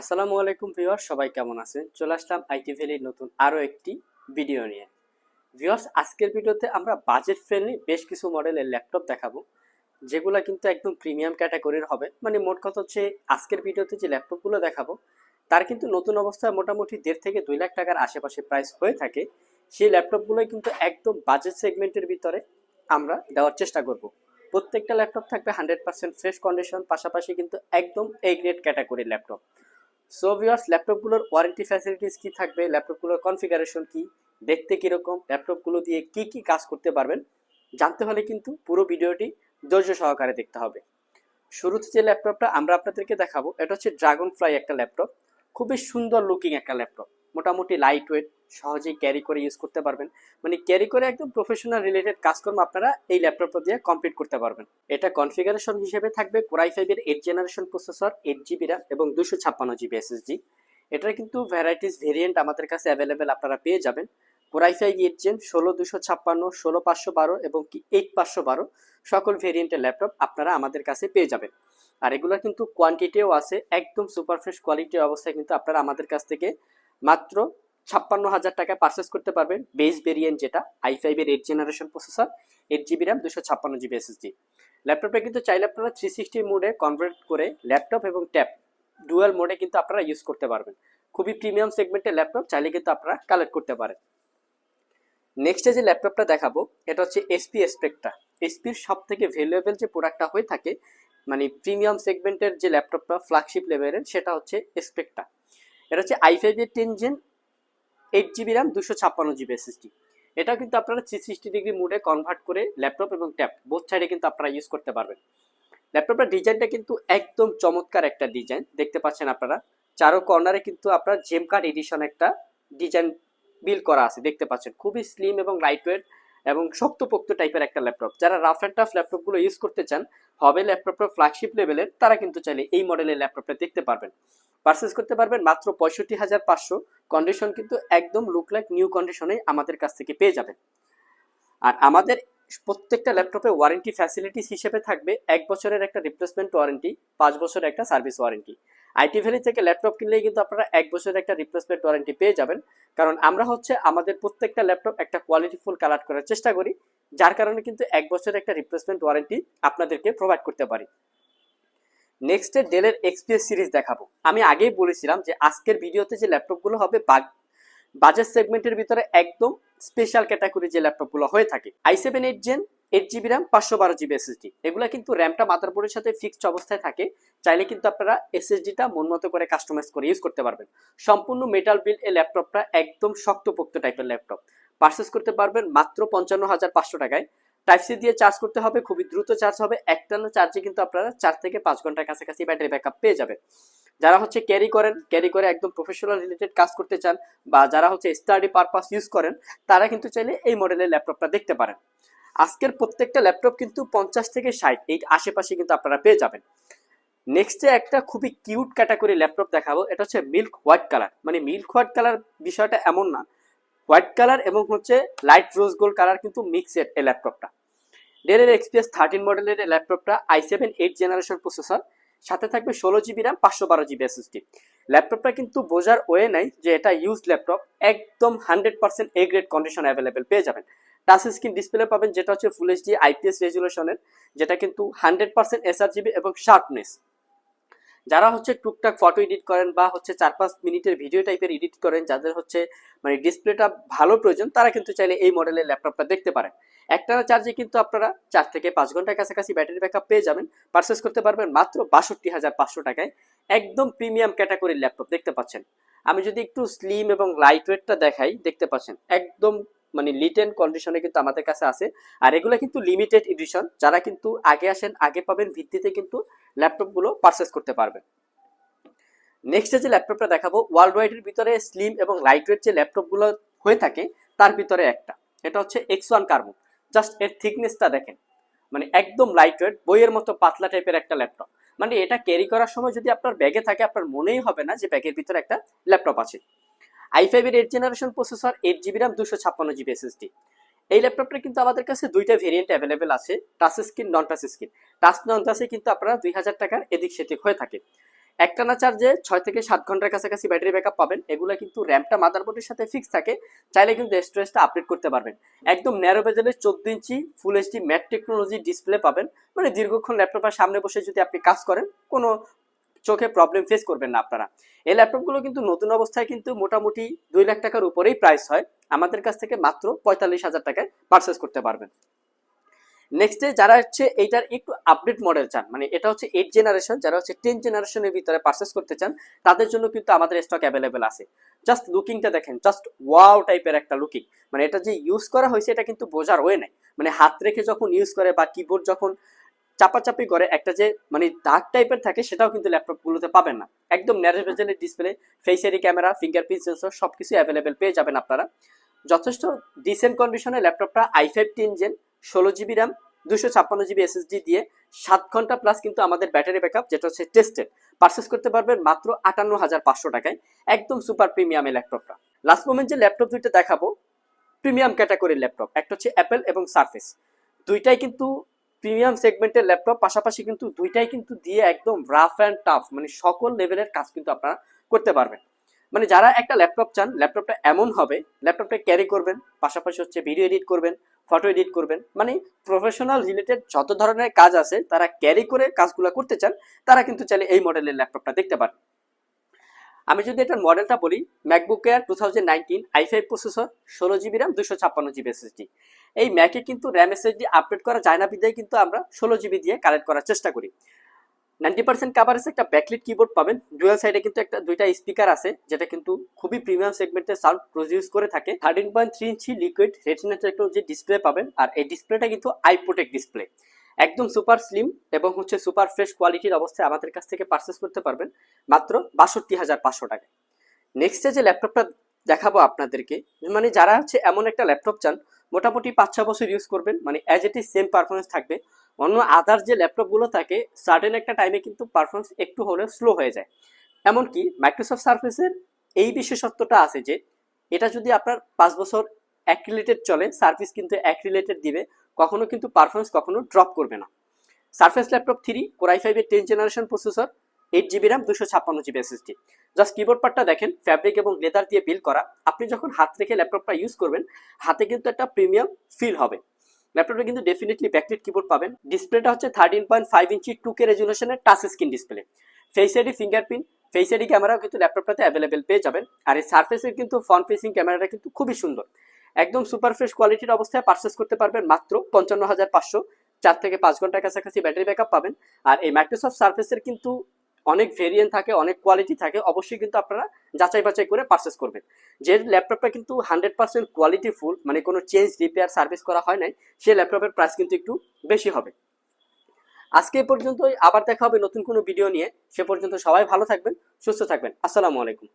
আসসালামু আলাইকুম ভিউয়ার সবাই কেমন আছেন? চলে আসলাম আইটি ভ্যালির নতুন আরও একটি ভিডিও নিয়ে। ভিউয়ার্স, আজকের ভিডিওতে আমরা বাজেট ফ্রেন্ডলি বেশ কিছু মডেলের ল্যাপটপ দেখাবো, যেগুলো কিন্তু একদম প্রিমিয়াম ক্যাটাগরির হবে। মানে মোট কথা হচ্ছে, আজকের ভিডিওতে যে ল্যাপটপগুলো দেখাবো, তার কিন্তু নতুন অবস্থায় মোটামুটি দেড় থেকে দুই লাখ টাকার আশেপাশে প্রাইস হয়ে থাকে। সেই ল্যাপটপগুলোই কিন্তু একদম বাজেট সেগমেন্টের ভিতরে আমরা দেওয়ার চেষ্টা করব। প্রত্যেকটা ল্যাপটপ থাকবে হান্ড্রেড পার্সেন্ট ফ্রেশ কন্ডিশন পাশাপাশি কিন্তু একদম এ গ্রেড ক্যাটাগরির ল্যাপটপ সো ভিউয়ার্স ল্যাপটপগুলোর ওয়ারেন্টি ফ্যাসিলিটিস কী থাকবে? ল্যাপটপগুলোর কনফিগারেশন কী? দেখতে কীরকম? ল্যাপটপগুলো দিয়ে কি কি কাজ করতে পারবেন? জানতে হলে কিন্তু পুরো ভিডিওটি ধৈর্য সহকারে দেখতে হবে। শুরুতে যে ল্যাপটপটা আমরা আপনাদেরকে দেখাবো, এটা হচ্ছে ড্রাগন ফ্লাই একটা ল্যাপটপ খুবই সুন্দর লুকিং একটা ল্যাপটপ মোটামুটি লাইট ওয়েট সহজেই ক্যারি করে ইউজ করতে পারবেন। মানে ক্যারি করে একদম প্রফেশনাল রিলেটেড কাজকর্ম আপনারা এই ল্যাপটপটা দিয়ে কমপ্লিট করতে পারবেন। এটা কনফিগারেশন হিসেবে থাকবে কোরাই ফাইভের eight generation processor eight GB RAM এবং দুশো ছাপ্পান্ন জিবি এসএসডি এটার কিন্তু ভ্যারাইটিস ভেরিয়েন্ট আমাদের কাছে অ্যাভেলেবেল আপনারা পেয়ে যাবেন। কোরাই ফাইভ এইট জেন ষোলো দুশো ছাপ্পান্ন, ষোলো, পাঁচশো বারো এবং কি এইট পাঁচশো বারো, সকল ভেরিয়েন্টের ল্যাপটপ আপনারা আমাদের কাছে পেয়ে যাবেন। আর এগুলো কিন্তু কোয়ান্টিটিও আছে, একদম সুপার ফ্রেশ কোয়ালিটির অবস্থায় কিন্তু আপনারা আমাদের কাছ থেকে মাত্র ছাপ্পান্ন হাজার টাকায় পারচেস করতে পারবেন বেস ভেরিয়েন্ট যেটা আই ফাইভের eight generation processor eight GB RAM দুশো ছাপ্পান্ন জিবি এসএসডি ল্যাপটপটা কিন্তু চাইলে আপনারা থ্রি সিক্সটি মোডে কনভার্ট করে ল্যাপটপ এবং ট্যাব ডুয়াল মোডে কিন্তু আপনারা ইউজ করতে পারবেন। খুবই প্রিমিয়াম সেগমেন্টের ল্যাপটপ চাইলে কিন্তু আপনারা কালেক্ট করতে পারেন। নেক্সটে যে ল্যাপটপটা দেখাবো, এটা হচ্ছে এসপি এসপেক্টটা এসপির সব থেকে ভ্যালুয়েবল যে প্রোডাক্টটা হয়ে থাকে মানে প্রিমিয়াম সেগমেন্টের যে ল্যাপটপটা ফ্ল্যাগশিপ লেভেলের সেটা হচ্ছে এসপেক্টটা এটা হচ্ছে আই ফাইভের ten gen eight GB RAM দুশো ছাপ্পান্ন জিবি এসএসডি এটা কিন্তু আপনারা থ্রি সিক্সটি ডিগ্রি মুডে কনভার্ট করে ল্যাপটপ এবং ট্যাব বোথ সাইডে কিন্তু আপনারা ইউজ করতে পারবেন। ল্যাপটপটার ডিজাইনটা কিন্তু একদম চমৎকার একটা ডিজাইন, দেখতে পাচ্ছেন আপনারা। চারো কর্নারে কিন্তু আপনার জেম কার্ড এডিশন একটা ডিজাইন বিল করা আছে, দেখতে পাচ্ছেন। খুবই স্লিম এবং লাইট ওয়েট এবং শক্তপোক্ত টাইপের একটা ল্যাপটপ। যারা রাফ অ্যান্ড টাফ ল্যাপটপগুলো ইউজ করতে চান, হবে ল্যাপটপটা ফ্ল্যাগশিপ লেভেলের তারা কিন্তু চাইলে এই মডেলের ল্যাপটপটা দেখতে পারবেন। পারচেস করতে পারবেন মাত্র পঁয়ষট্টি হাজার পাঁচশো। কন্ডিশন কিন্তু একদম লুক লাইক নিউ কন্ডিশনে আমাদের কাছ থেকে পেয়ে যাবেন। আর আমাদের প্রত্যেকটা ল্যাপটপে ওয়ারেন্টি ফ্যাসিলিটিস হিসেবে থাকবে এক বছরের একটা রিপ্লেসমেন্ট ওয়ারেন্টি পাঁচ বছরের একটা সার্ভিস ওয়ারেন্টি আইটি ভ্যালি থেকে ল্যাপটপ কিনলেই কিন্তু আপনারা এক বছরের একটা রিপ্লেসমেন্ট ওয়ারেন্টি পেয়ে যাবেন। কারণ আমরা হচ্ছে আমাদের প্রত্যেকটা ল্যাপটপ একটা কোয়ালিটিফুল কালার করার চেষ্টা করি, যার কারণে কিন্তু এক বছরের একটা রিপ্লেসমেন্ট ওয়ারেন্টি আপনাদেরকে প্রোভাইড করতে পারি। নেক্সটে ডেলের এক্সপিএস সিরিজ দেখাবো। আমি আগেই বলেছিলাম যে আজকের ভিডিওতে যে ল্যাপটপগুলো হবে বাজেট সেগমেন্টের ভিতরে একদম স্পেশাল ক্যাটাগরি যে ল্যাপটপগুলো হয়ে থাকে। I seven eight gen eight GB RAM পাঁচশো বারো জিবি এসএসডি এগুলো কিন্তু র্যামটা মাদারবোর্ডের সাথে ফিক্সড অবস্থায় থাকে। চাইলে কিন্তু আপনারা এসএসডিটা মন মতো করে কাস্টমাইজ করে ইউজ করতে পারবেন। সম্পূর্ণ মেটাল বিল এই ল্যাপটপটা একদম শক্তপোক্ত টাইপের ল্যাপটপ পারচেস করতে পারবেন মাত্র পঞ্চান্ন হাজার পাঁচশো টাকায়। টাইপ সি দিয়ে চার্জ করতে হবে, খুবই দ্রুত চার্জ হবে। একটানা চার্জে কিন্তু আপনারা চার থেকে পাঁচ ঘণ্টার কাছাকাছি ব্যাটারি ব্যাকআপ পেয়ে যাবে যারা হচ্ছে ক্যারি করেন ক্যারি করে একদম প্রফেশনাল রিলেটেড কাজ করতে চান বা যারা হচ্ছে স্টাডি পারপাস ইউজ করেন, তারা কিন্তু চাইলে এই মডেলের ল্যাপটপটা দেখতে পারেন। আজকের প্রত্যেকটা ল্যাপটপ কিন্তু পঞ্চাশ থেকে ষাট, এই আশেপাশে কিন্তু আপনারা পেয়ে যাবেন। নেক্সটে একটা খুবই কিউট ক্যাটাগরি ল্যাপটপ দেখাবো, এটা হচ্ছে মিল্ক হোয়াইট কালার মানে মিল্ক হোয়াইট কালার বিষয়টা এমন না। হোয়াইট কালার এবং হচ্ছে লাইট রোজ গোল্ড কালার কিন্তু মিক্সেড এই ল্যাপটপটা। ডেলের এক্সপিএস থার্টিন মডেলের ল্যাপটপটা I seven eight generation processor সাথে থাকবে ষোলো জিবি র্যাম পাঁচশো বারো জিবি এসএসডি ল্যাপটপটা কিন্তু বোঝার ওয়ে নাই যে এটা ইউজ ল্যাপটপ, একদম hundred percent A grade condition available পেয়ে যাবেন। টাচ স্ক্রিন ডিসপ্লে পাবেন, যেটা হচ্ছে ফুল এইচডি আইপিএস রেজুলেশনের যেটা কিন্তু হান্ড্রেড পার্সেন্ট এসআরজিবি এবং শার্পনেস যারা হচ্ছে টুকটাক ফটো এডিট করেন বা হচ্ছে চার পাঁচ মিনিটের ভিডিও টাইপের এডিট করেন, যাদের হচ্ছে মানে ডিসপ্লেটা ভালো প্রয়োজন, তারা কিন্তু চাইলে এই মডেলের ল্যাপটপটা দেখতে পারেন। একটানা চার্জে কিন্তু আপনারা চার থেকে পাঁচ ঘণ্টার কাছাকাছি ব্যাটারি ব্যাকআপ পেয়ে যাবেন পারচেস করতে পারবেন মাত্র বাষট্টি হাজার পাঁচশো টাকায় একদম প্রিমিয়াম ক্যাটাগরির ল্যাপটপ দেখতে পাচ্ছেন। আমি যদি একটু স্লিম এবং লাইট ওয়েটটা দেখাই, দেখতে পাচ্ছেন, একদম মানে লিটেন কন্ডিশনে কিন্তু আমাদের কাছে আছে। আর এগুলো কিন্তু লিমিটেড এডিশন যারা কিন্তু আগে আসেন, আগে পাবেন, ভিত্তিতে কিন্তু ল্যাপটপগুলো পারচেস করতে পারবেন। নেক্সট যে ল্যাপটপটা দেখাবো ওয়ার্ল্ড ওয়াইডের ভিতরে স্লিম এবং লাইট ওয়েট যে ল্যাপটপগুলো হয়ে থাকে, তার ভিতরে একটা। এটা হচ্ছে এক্স ওয়ান কার্বন জাস্ট এর থিকনেসটা দেখেন। মানে একদম লাইট ওয়েট বইয়ের মতো পাতলা টাইপের একটা ল্যাপটপ। মানে এটা ক্যারি করার সময় যদি আপনার ব্যাগে থাকে, আপনার মনেই হবে না যে ব্যাগের ভিতরে একটা ল্যাপটপ আছে। আই ফাইভের eight generation processor eight GB RAM দুশো ছাপ্পান্ন জিবি এসএসডি এই ল্যাপটপটা কিন্তু আমাদের কাছে দুইটা ভেরিয়েন্ট অ্যাভেলেবেল আছে touch screen non touch screen touch non টাচে কিন্তু আপনারা দুই হাজার টাকার এদিক সেদিক হয়ে থাকে। একটানা চার্জে ছয় থেকে সাত ঘণ্টার কাছাকাছি ব্যাটারি ব্যাকআপ পাবেন। এগুলো কিন্তু র্যামটা মাদারবোর্ডের সাথে ফিক্স থাকে। চাইলে কিন্তু স্টোরেজটা আপডেট করতে পারবেন। একদম ন্যারো বেজেলের চোদ্দ inch full HD matte technology display পাবেন। মানে দীর্ঘক্ষণ ল্যাপটপের সামনে বসে যদি আপনি কাজ করেন, কোনো চোখে প্রবলেম ফেস করবেন না আপনারা। এই ল্যাপটপগুলো কিন্তু নতুন অবস্থায় কিন্তু মোটামুটি দুই লাখ টাকার উপরেই প্রাইস হয়। আমাদের কাছ থেকে মাত্র পঁয়তাল্লিশ হাজার টাকায় পারচেস করতে পারবেন। নেক্সটে যারা হচ্ছে এইটার একটু আপডেট মডেল চান মানে এটা হচ্ছে এইট জেনারেশন যারা হচ্ছে টেন জেনারেশনের ভিতরে পারচেস করতে চান, তাদের জন্য কিন্তু আমাদের স্টক অ্যাভেলেবেল আছে। জাস্ট লুকিংটা দেখেন জাস্ট ওয়াও টাইপের একটা লুকিং মানে এটা যে ইউজ করা হয়েছে, এটা কিন্তু বোঝার ওয়ে নাই। মানে হাত রেখে যখন ইউজ করে বা কিবোর্ড যখন চাপাচাপি করে, একটা যে মানে ডার্ক টাইপের থাকে, সেটাও কিন্তু ল্যাপটপগুলোতে পাবেন না। একদম ন্যারেভেজেলের ডিসপ্লে ফেসেরি ক্যামেরা ফিঙ্গারপ্রিন্ট সেন্সর সব কিছু অ্যাভেলেবেল পেয়ে যাবেন আপনারা। যথেষ্ট ডিসেন্ট কন্ডিশনে ল্যাপটপটা আই ফাইভ টেন জেন ষোলো জিবি র্যাম দুশো ছাপ্পান্ন জিবি এসএসডি দিয়ে, সাত ঘণ্টা প্লাস কিন্তু আমাদের ব্যাটারি ব্যাকআপ যেটা হচ্ছে টেস্টেড পারচেস করতে পারবেন মাত্র আটান্ন হাজার পাঁচশো টাকায়। একদম সুপার প্রিমিয়াম ল্যাপটপটা। লাস্ট মোমেন্ট যে ল্যাপটপ দুইটা দেখাবো প্রিমিয়াম ক্যাটাগরির ল্যাপটপ। একটা হচ্ছে অ্যাপেল এবং সারফেস দুইটাই কিন্তু প্রিমিয়াম সেগমেন্টের ল্যাপটপ, পাশাপাশি কিন্তু দুইটাই কিন্তু দিয়ে একদম রাফ অ্যান্ড টাফ মানে সকল লেভেলের কাজ কিন্তু আপনারা করতে পারবেন। মানে যারা একটা ল্যাপটপ চান, ল্যাপটপটা এমন হবে, ল্যাপটপটা ক্যারি করবেন, পাশাপাশি হচ্ছে ভিডিও এডিট করবেন ফটো এডিট করবেন মানে প্রফেশনাল রিলেটেড যত ধরনের কাজ আছে, তারা ক্যারি করে কাজগুলো করতে চান, তারা কিন্তু চাইলে এই মডেলের ল্যাপটপটা দেখতে পারেন। আমি যদি এটার মডেলটা বলি MacBook Air two thousand nineteen I five processor ষোলো জিবি র্যাম দুশো ছাপ্পান্ন জিবি এসএসডি এই ম্যাকে কিন্তু র্যাম এসএসডি আপডেট করা যায় না বিদায় কিন্তু আমরা ষোলো জিবি দিয়ে কালেক্ট করার চেষ্টা করি। নাইনটি পার্সেন্ট কাভারেজ একটা ব্যাকলিট কিবোর্ড পাবেন। ডুয়াল সাইডে কিন্তু একটা, দুইটা স্পিকার আছে, যেটা কিন্তু খুবই প্রিমিয়াম সেগমেন্টের সাউন্ড প্রডিউস করে থাকে। Thirteen point three inch liquid retina technology display পাবেন, আর এই ডিসপ্লেটা কিন্তু আই প্রোটেক্ট ডিসপ্লে একদম সুপার স্লিম এবং হচ্ছে সুপার ফ্রেশ কোয়ালিটির অবস্থায় আমাদের কাছ থেকে পারচেস করতে পারবেন মাত্র বাষট্টি হাজার পাঁচশো টাকায়। নেক্সটে যে ল্যাপটপটা দেখাবো আপনাদেরকে মানে যারা হচ্ছে এমন একটা ল্যাপটপ চান, মোটামুটি পাঁচ ছ বছর ইউজ করবেন মানে অ্যাজ ইজ সেম পারফরমেন্স থাকবে। অন্য আদার যে ল্যাপটপগুলো থাকে সার্টেন একটা টাইমে কিন্তু পারফরমেন্স একটু হলেও স্লো হয়ে যায়। এমনকি মাইক্রোসফট সার্ফেসের এই বিশেষত্বটা আছে যে, এটা যদি আপনার পাঁচ বছর অ্যাক্রিলেটেড চলে সার্ভিস কিন্তু অ্যাক্রিলেটেড দিবে কখনো কিন্তু পারফরমেন্স কখনো ড্রপ করবে না। Surface laptop three core i ফাইভের ten generation processor eight GB RAM দুশো ছাপ্পান্ন জিবি এসএসডি জাস্ট কিবোর্ড পার্টটা দেখেন ফ্যাব্রিক এবং লেদার দিয়ে বিল করা। আপনি যখন হাত রেখে ল্যাপটপটা ইউজ করবেন, হাতে কিন্তু একটা প্রিমিয়াম ফিল হবে। ল্যাপটপে কিন্তু ডেফিনেটলি ব্যাকলিট কিবোর্ড পাবেন। ডিসপ্লেটা হচ্ছে thirteen point five inch two K রেজুলেশনের touch screen display face ID fingerprint face ID ক্যামেরাও কিন্তু ল্যাপটপটাতে অ্যাভেলেবেল পেয়ে যাবেন। আর এই সার্ফেসের কিন্তু ফ্রন্ট ফেসিং ক্যামেরাটা কিন্তু খুবই সুন্দর। একদম সুপার ফ্রেশ কোয়ালিটির অবস্থায় পারচেস করতে পারবেন মাত্র পঞ্চান্ন হাজার পাঁচশো। চার থেকে পাঁচ ঘণ্টার কাছাকাছি ব্যাটারি ব্যাকআপ পাবেন। আর এই মাইক্রোসফট সার্ফেসের কিন্তু অনেক ভেরিয়েন্ট থাকে, অনেক কোয়ালিটি থাকে, অবশ্যই কিন্তু আপনারা যাচাই বাছাই করে পারচেস করবেন। যে ল্যাপটপটা কিন্তু হান্ড্রেড পার্সেন্ট কোয়ালিটি ফুল মানে কোনো চেঞ্জ রিপেয়ার সার্ভিস করা হয় নাই, সেই ল্যাপটপের প্রাইস কিন্তু একটু বেশি হবে। আজকে এই পর্যন্তই, আবার দেখা হবে নতুন কোনো ভিডিও নিয়ে। সে পর্যন্ত সবাই ভালো থাকবেন, সুস্থ থাকবেন। আসসালামু আলাইকুম।